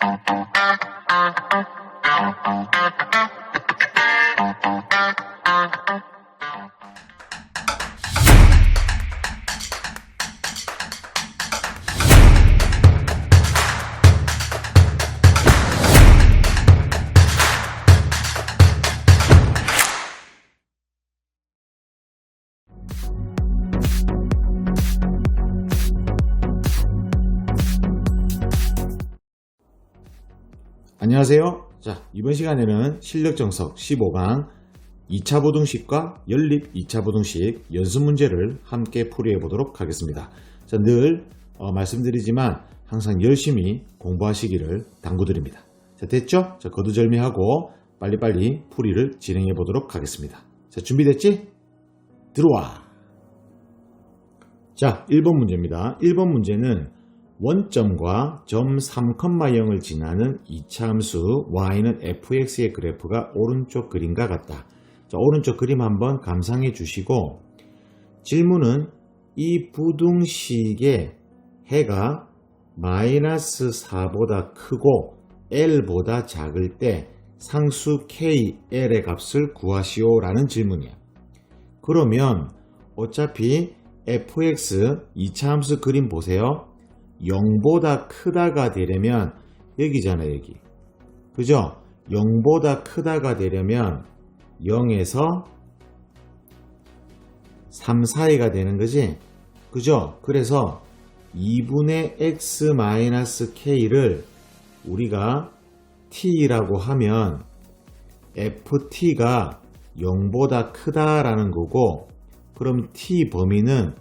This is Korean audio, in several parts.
Thank you. 안녕하세요. 자, 이번 시간에는 실력 정석 15강 2차 부등식과 연립 2차 부등식 연습 문제를 함께 풀이해 보도록 하겠습니다. 자, 늘 어, 말씀드리지만 항상 열심히 공부하시기를 당부드립니다. 자, 됐죠? 자, 거두절미하고 빨리빨리 풀이를 진행해 보도록 하겠습니다. 자, 준비됐지? 들어와! 자, 1번 문제입니다. 1번 문제는 원점과 점 3,0을 지나는 이차함수 y는 fx의 그래프가 오른쪽 그림과 같다. 자, 오른쪽 그림 한번 감상해 주시고 질문은 이 부등식의 해가 마이너스 4보다 크고 l보다 작을 때 상수 k, l의 값을 구하시오 라는 질문이야. 그러면 어차피 fx 이차함수 그림 보세요. 0보다 크다가 되려면 여기잖아 여기. 그죠? 0보다 크다가 되려면 0에서 3 사이가 되는 거지? 그죠? 그래서 2분의 x k를 우리가 t라고 하면 ft가 0보다 크다라는 거고 그럼 t 범위는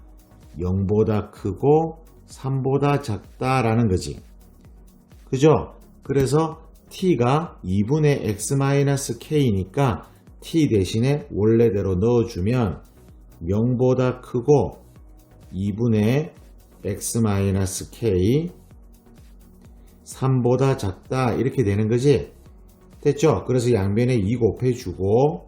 0보다 크고 3보다 작다라는 거지. 그죠? 그래서 t가 2분의 x-k니까 t 대신에 원래대로 넣어주면 0보다 크고 2분의 x-k 3보다 작다 이렇게 되는 거지. 됐죠? 그래서 양변에 2 곱해주고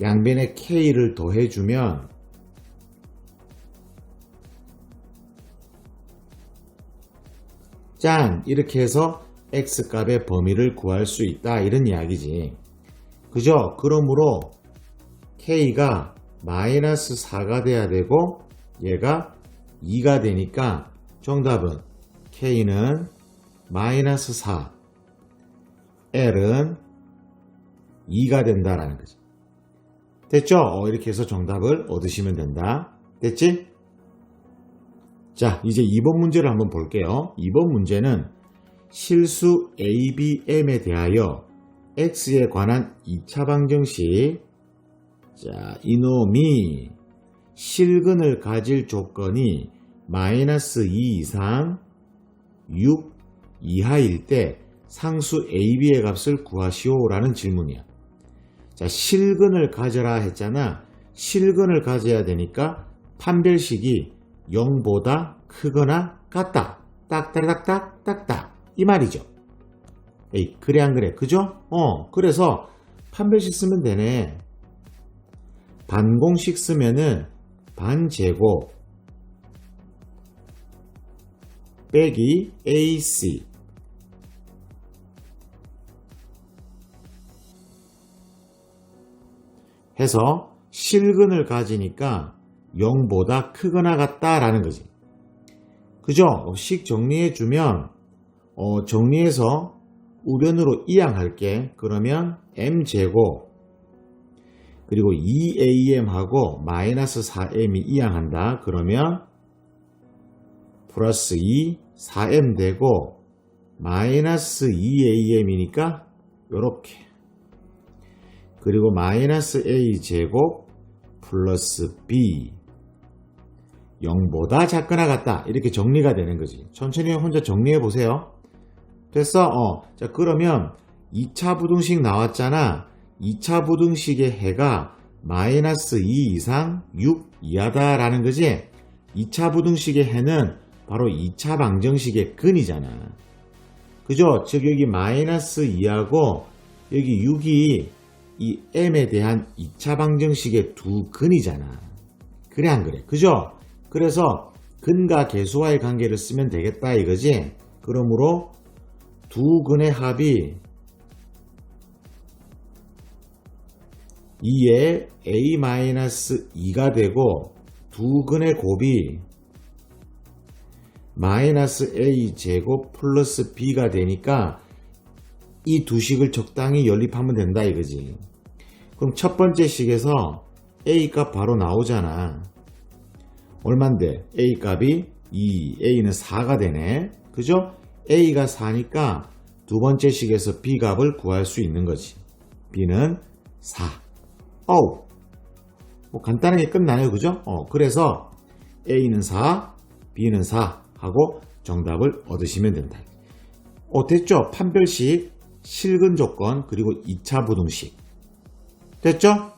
양변에 k를 더해주면 짠! 이렇게 해서 x값의 범위를 구할 수 있다 이런 이야기지. 그죠? 그러므로 k가 마이너스 4가 돼야 되고 얘가 2가 되니까 정답은 k는 마이너스 4 l은 2가 된다라는 거지. 됐죠? 어, 이렇게 해서 정답을 얻으시면 된다. 됐지? 자, 이제 2번 문제를 한번 볼게요. 2번 문제는 실수 ABM에 대하여 X에 관한 2차 방정식. 자, 이놈이 실근을 가질 조건이 마이너스 2 이상 6 이하일 때 상수 AB의 값을 구하시오 라는 질문이야. 자, 실근을 가져라 했잖아. 실근을 가져야 되니까 판별식이 0보다 크거나 같다. 딱딱딱딱 딱딱 이 말이죠. 에이 그래 안 그래 그죠? 어 그래서 판별식 쓰면 되네. 반공식 쓰면은 반제곱 빼기 AC 해서 실근을 가지니까 0보다 크거나 같다라는 거지. 그죠? 식 정리해 주면 어, 정리해서 우변으로 이항할게. 그러면 m제곱 그리고 2am하고 마이너스 4m이 이항한다. 그러면 플러스 2, 4m 되고 마이너스 2am이니까 요렇게 그리고 마이너스 a 제곱 플러스 b 0보다 작거나 같다 이렇게 정리가 되는 거지 천천히 혼자 정리해 보세요 됐어? 어. 자 그러면 2차 부등식 나왔잖아 2차 부등식의 해가 마이너스 2 이상 6 이하다 라는 거지 2차 부등식의 해는 바로 2차 방정식의 근이잖아 그죠? 즉 여기 마이너스 2하고 여기 6이 이 m에 대한 2차 방정식의 두 근이잖아 그래 안 그래? 그죠? 그래서 근과 개수와의 관계를 쓰면 되겠다 이거지. 그러므로 두 근의 합이 2에 a-2가 되고 두 근의 곱이 마이너스 a 제곱 플러스 b가 되니까 이 두 식을 적당히 연립하면 된다 이거지. 그럼 첫 번째 식에서 a 값 바로 나오잖아. 얼만데? a 값이 2, a는 4가 되네. 그죠? a가 4니까 두 번째 식에서 b 값을 구할 수 있는 거지. b는 4. 어우. 뭐 간단하게 끝나네요. 그죠? 어, 그래서 a는 4, b는 4 하고 정답을 얻으시면 된다. 어, 됐죠? 판별식, 실근 조건, 그리고 2차 부등식. 됐죠?